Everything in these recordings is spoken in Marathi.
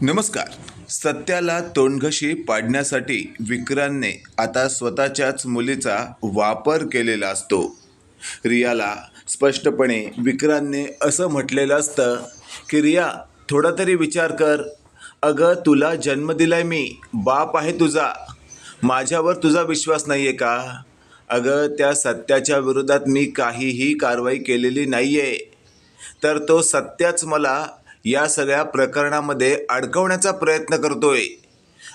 नमस्कार. सत्याला तोंडघशी पाडण्यासाठी विक्रांतने आता स्वतःच्याच मुलीचा वापर केलेला असतो. रियाला स्पष्टपणे विक्रांतने असं म्हटलेलं असतं की रिया थोडा तरी विचार कर. अगं तुला जन्म दिलाय मी. बाप आहे तुझा. माझ्यावर तुझा विश्वास नाही आहे का? अगं त्या सत्याच्या विरोधात मी काहीही कारवाई केलेली नाही आहे तर तो सत्याच मला या सगळ्या प्रकरणामध्ये अडकवण्याचा प्रयत्न करतोय.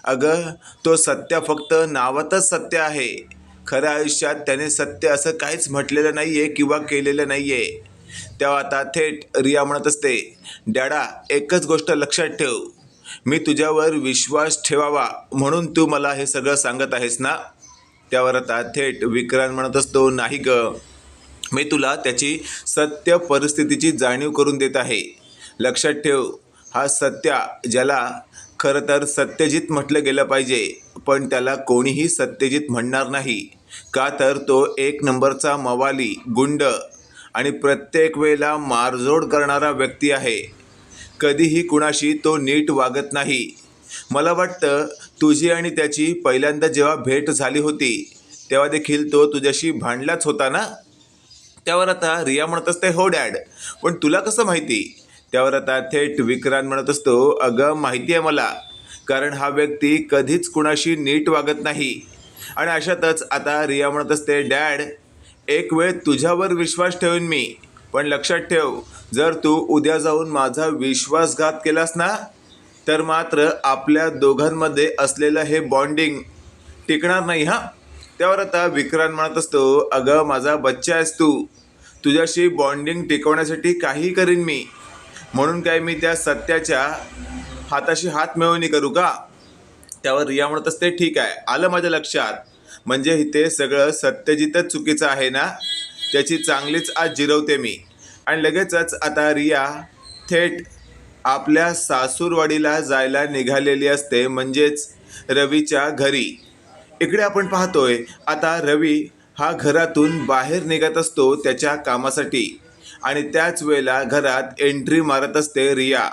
अगं तो सत्य फक्त नावातच सत्य आहे. खऱ्या आयुष्यात त्याने सत्य असं काहीच म्हटलेलं नाही आहे किंवा केलेलं नाही आहे तेव्हा आता थेट रिया म्हणत असते डॅडा एकच गोष्ट लक्षात ठेव. मी तुझ्यावर विश्वास ठेवावा म्हणून तू मला हे सगळं सांगत आहेस ना? त्यावर आता थेट विक्रांत म्हणत असतो नाही ग. मी तुला त्याची सत्य परिस्थितीची जाणीव करून देत आहे. लक्षात ठेव. हा सत्या ज्याला खरं तर सत्यजित म्हटलं गेलं पाहिजे पण त्याला कोणीही सत्यजित म्हणणार नाही. का तर तो एक नंबरचा मवाली गुंड आणि प्रत्येक वेळेला मारझोड करणारा व्यक्ती आहे. कधीही कुणाशी तो नीट वागत नाही. मला वाटतं तुझी आणि त्याची पहिल्यांदा जेव्हा भेट झाली होती तेव्हा देखील तो तुझ्याशी भांडलाच होता ना? त्यावर आता रिया म्हणत असते हो डॅड. पण तुला कसं माहिती? त्यावर आता थेट विक्रांत म्हणत असतो अगं माहिती आहे मला कारण हा व्यक्ती कधीच कुणाशी नीट वागत नाही. आणि अशातच आता रिया म्हणत असते डॅड एक वेळ तुझ्यावर विश्वास ठेवेन मी पण लक्षात ठेव जर तू उद्या जाऊन माझा विश्वासघात केलास ना तर मात्र आपल्या दोघांमध्ये असलेलं हे बॉन्डिंग टिकणार नाही हां? त्यावर आता विक्रांत म्हणत असतो अगं माझा बच्चा आहेस तू तुझ्याशी बॉन्डिंग टिकवण्यासाठी काही करीन मी म्हणून काय मी त्या सत्याच्या हाताशी हात मिळवणी करू का? त्यावर रिया म्हणत असते ठीक आहे. आलं माझ्या लक्षात. म्हणजे इथे सगळं सत्यजितच चुकीचं आहे ना? त्याची चांगलीच आज जिरवते मी. आणि लगेचच आता रिया थेट आपल्या सासूरवाडीला जायला निघालेली असते. म्हणजेच रवीच्या घरी. इकडे आपण पाहतोय आता रवी हा घरातून बाहेर निघत असतो त्याच्या कामासाठी. आणि त्याच वेळेला घरात एंट्री मारत असते रिया.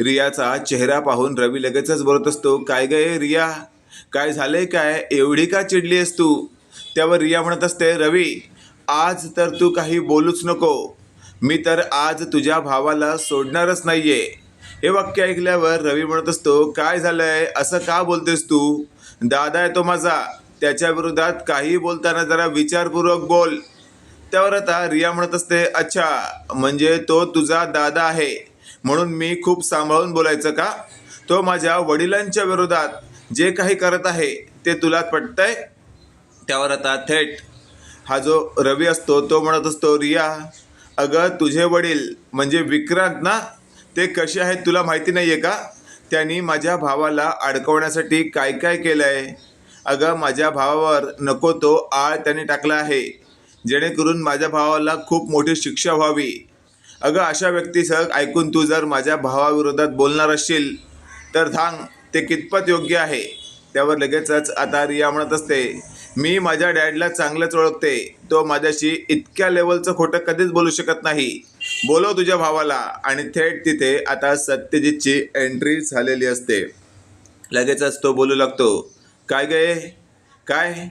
रियाचा चेहरा पाहून रवी लगेचच बोलत असतो काय गे रिया? काय झालंय काय? एवढी का चिडली आहेस तू? त्यावर रिया म्हणत असते रवी आज तर तू काही बोलूच नको. मी तर आज तुझ्या भावाला सोडणारच नाहीये. हे वाक्य ऐकल्यावर रवी म्हणत असतो काय झालंय? असं का बोलतेस तू? दादा आहे तो माझा. त्याच्या विरोधात काही बोलताना जरा विचारपूर्वक बोल. त्यावर आता रिया म्हणत असते अच्छा म्हणजे तो तुझा दादा आहे म्हणून मी खूप सांभाळून बोलायचं का? तो माझ्या वडिलांच्या विरोधात जे काही करत आहे ते तुला पटतंय? त्यावर आता थेट हा जो रवी असतो तो म्हणत असतो रिया अगं तुझे वडील म्हणजे विक्रांत ना ते कसे आहेत तुला माहिती नाही आहे का? त्यांनी माझ्या भावाला अडकवण्यासाठी काय काय केलं आहे अगं माझ्या भावावर नको तो आळ त्यांनी टाकला आहे. जेणेकरून माझ्या भावाला खूप मोठी शिक्षा व्हावी. अगं अशा व्यक्तीसह ऐकून तू जर माझ्या भावाविरोधात बोलणार असशील तर थांब ते कितपत योग्य आहे? त्यावर लगेचच आता रिया म्हणत असते मी माझ्या डॅडला चांगलंच ओळखते. तो माझ्याशी इतक्या लेवलचं खोटं कधीच बोलू शकत नाही. बोलव तुझ्या भावाला. आणि थेट तिथे आता सत्यजितची एंट्री झालेली असते. लगेचच तो बोलू लागतो काय गे काय?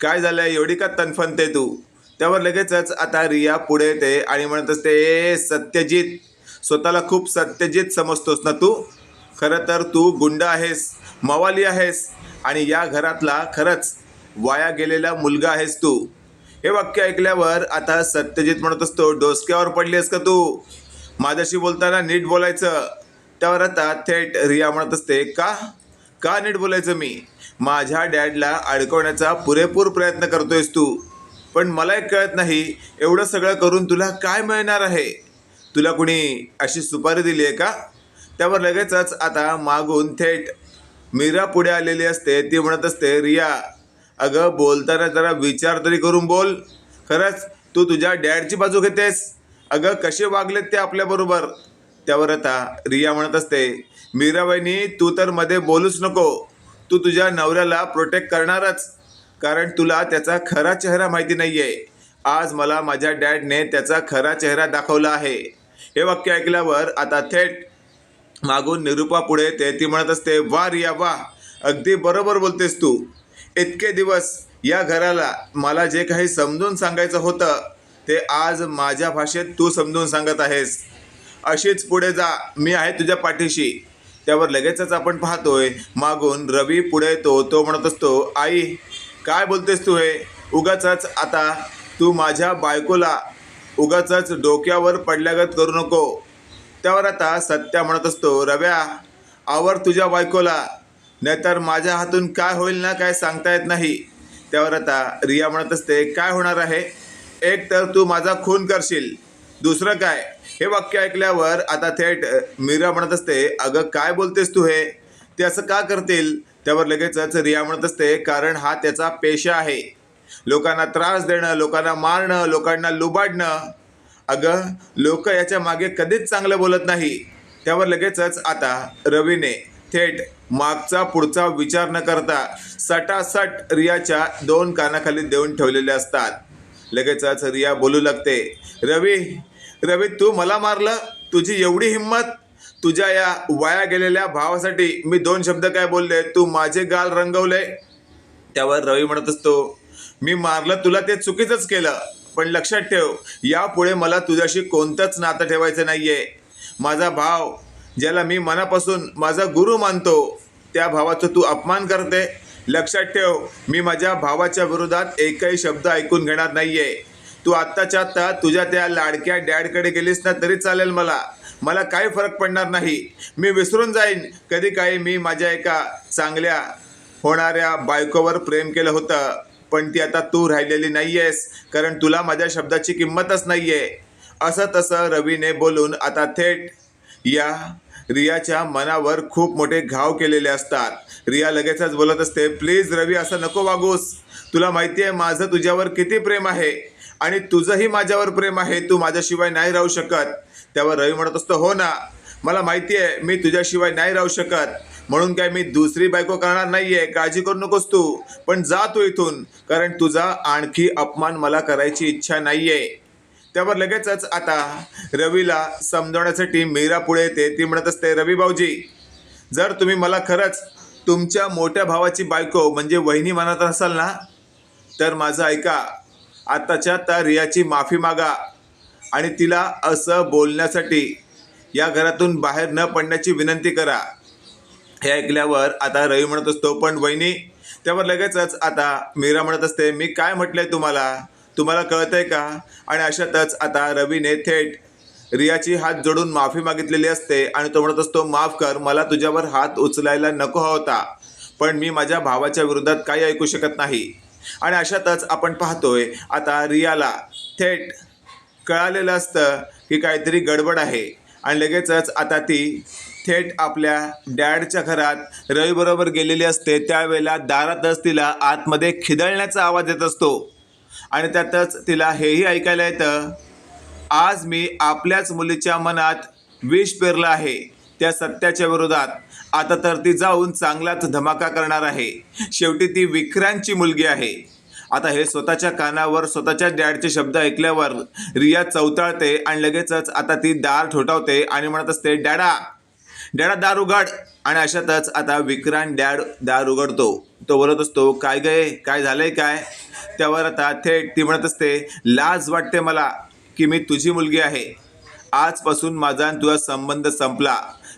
काय झालं एवढी का तनफनते तू? त्यावर लगेचच आता रिया पुढे येते आणि म्हणत असते ए सत्यजित स्वतःला खूप सत्यजित समजतोस ना तू? खरं तर तू गुंड आहेस मवाली आहेस आणि या घरातला खरंच वाया गेलेला मुलगा आहेस तू. हे वाक्य ऐकल्यावर आता सत्यजित म्हणत असतो डोसक्यावर पडलीस का तू? माझ्याशी बोलताना नीट बोलायचं. त्यावर आता थेट रिया म्हणत असते का? का नीट बोलायचं मी? माझ्या डॅडला अडकवण्याचा पुरेपूर प्रयत्न करतोयस तू. पण मला एक कळत नाही एवढं सगळं करून तुला काय मिळणार आहे? तुला कुणी अशी सुपारी दिली आहे का? त्यावर लगेचच आता मागून थेट मीरा पुढे आलेली असते ती म्हणत असते रिया अगं बोलताना जरा विचार तरी करून बोल. खरंच तू तुझ्या डॅडची बाजू घेतेस? अगं कसे वागलेत ते आपल्याबरोबर त्यावर आता रिया म्हणत असते मीराबाईनी तू तर मध्ये बोलूच नको. तू तुझ्या नवऱ्याला प्रोटेक्ट करणारच. कारण तुला त्याचा खरा चेहरा माहिती नाही आहे आज मला माझ्या डॅडने त्याचा खरा चेहरा दाखवला आहे. हे वाक्य ऐकल्यावर आता थेट मागून निरूपा पुढे येते ती म्हणत असते वा रिया वा. अगदी बरोबर बोलतेस तू. इतके दिवस या घराला मला जे काही समजून सांगायचं होतं ते आज माझ्या भाषेत तू समजून सांगत आहेस. अशीच पुढे जा. मी आहे तुझ्या पाठीशी. त्यावर लगेचच आपण पाहतोय मागून रवी पुढे येतो तो म्हणत असतो आई काय बोलतेस तू हे? उगाच आता तू माझ्या बायकोला उगाच डोक्यावर पडल्यागत करू नको. त्यावर आता सत्या म्हणत असतो रव्या आवर तुझ्या बायकोला. नाहीतर माझ्या हातून काय होईल ना काय सांगता येत नाही. त्यावर आता रिया म्हणत असते काय होणार आहे? एक तर तू माझा खून करशील. दुसरं काय? हे वाक्य ऐकल्यावर आता थेट मीरा म्हणत असते अगं काय बोलतेस तू हे? ते असं का करतील? त्यावर लगेचच रिया म्हणत असते कारण हा त्याचा पेशा आहे. लोकांना त्रास देणं लोकांना मारणं लोकांना लुबाडणं. अगं लोक याच्या मागे कधीच चांगलं बोलत नाही. त्यावर लगेचच आता रवीने थेट मागचा पुढचा विचार न करता सटासट रियाच्या दोन कानाखाली देऊन ठेवलेले असतात. लगेचच रिया बोलू लागते रवी रवी तू मला मारलं? तुझी एवढी हिंमत? तुझ्या या वाया गेलेल्या भावासाठी मी दोन शब्द काय बोलले? तू माझे गाल रंगवले. त्यावर रवी म्हणत असतो मी मारलं तुला ते चुकीचंच केलं. पण लक्षात ठेव यापुढे मला तुझ्याशी कोणतंच नातं ठेवायचं नाहीये. माझा भाव ज्याला मी मनापासून माझा गुरु मानतो त्या भावाचा तू अपमान करते. लक्षात ठेव मी माझ्या भावाच्या विरोधात एकही शब्द ऐकून घेणार नाहीये. तू आत्ताच्या आत्ता तुझ्या त्या लाडक्या डॅडकडे गेलीस ना तरी चालेल मला. मला काही फरक पडणार नाही. मी विसरून जाईन. कधी काही मी माझ्या एका चांगल्या होणाऱ्या बायकोवर प्रेम केलं होतं. पण ती आता तू राहिलेली नाही आहेस कारण तुला माझ्या शब्दाची किंमतच नाही आहे असं तसं रवीने बोलून आता थेट या रियाच्या मनावर खूप मोठे घाव केलेले असतात. रिया लगेचच बोलत असते प्लीज रवी असं नको वागूस. तुला माहिती आहे माझं तुझ्यावर किती प्रेम आहे. आणि तुझंही माझ्यावर प्रेम आहे तू माझ्याशिवाय नाही राहू शकत. त्यावर रवी म्हणत असतो हो ना मला माहिती आहे मी तुझ्याशिवाय नाही राहू शकत. म्हणून काय मी दुसरी बायको करणार नाहीये काळजी करू नकोस तू. पण जा तू इथून कारण तुझा आणखी अपमान मला करायची इच्छा नाहीये. त्यावर लगेचच आता रवीला समजवण्यासाठी मीरा पुढे येते. ती म्हणत असते रवी भाऊजी जर तुम्ही मला खरंच तुमच्या मोठ्या भावाची बायको म्हणजे वहिनी मानत असाल ना तर माझं ऐका आत्ताच्या त्या रियाची माफी मागा आणि तिला असं बोलण्यासाठी या घरातून बाहेर न पडण्याची विनंती करा. हे ऐकल्यावर आता रवी म्हणत असतो पण वहिनी त्यावर लगेचच आता मीरा म्हणत असते मी काय म्हटलंय तुम्हाला? तुम्हाला कळतंय का? आणि अशातच आता रवीने थेट रियाची हात जोडून माफी मागितलेली असते आणि तो म्हणत असतो माफ कर मला तुझ्यावर हात उचलायला नको होता पण मी माझ्या भावाच्या विरोधात काही ऐकू शकत नाही. आणि अशातच आपण पाहतोय आता रियाला थेट कळालेलं असतं की काहीतरी गडबड आहे. आणि लगेचच आता ती थेट आपल्या डॅडच्या घरात रवीबरोबर गेलेली असते. त्यावेळेला दारातच तिला आतमध्ये खिदळण्याचा आवाज येत असतो. आणि त्यातच तिला हेही ऐकायला येतं आज मी आपल्याच मुलीच्या मनात विष पेरलं आहे. त्या सत्याच्या विरोधात आता तर ती जाऊन चांगलाच धमाका करणार आहे. शेवटी ती विक्रांतची मुलगी आहे. आता हे स्वतःच्या कानावर स्वतःच्या डॅडचे शब्द ऐकल्यावर रिया चौताळते आणि लगेचच आता ती दार ठोठावते आणि म्हणत असते डॅडा डॅडा दार उघड. आणि अशातच आता विक्रांत डॅड दार उघडतो. तो बोलत असतो काय गये काय झालंय काय? त्यावर आता थेट ती म्हणत असते लाज वाटते मला की मी तुझी मुलगी आहे. आजपासून माझा आणि तुझा संबंध संपला.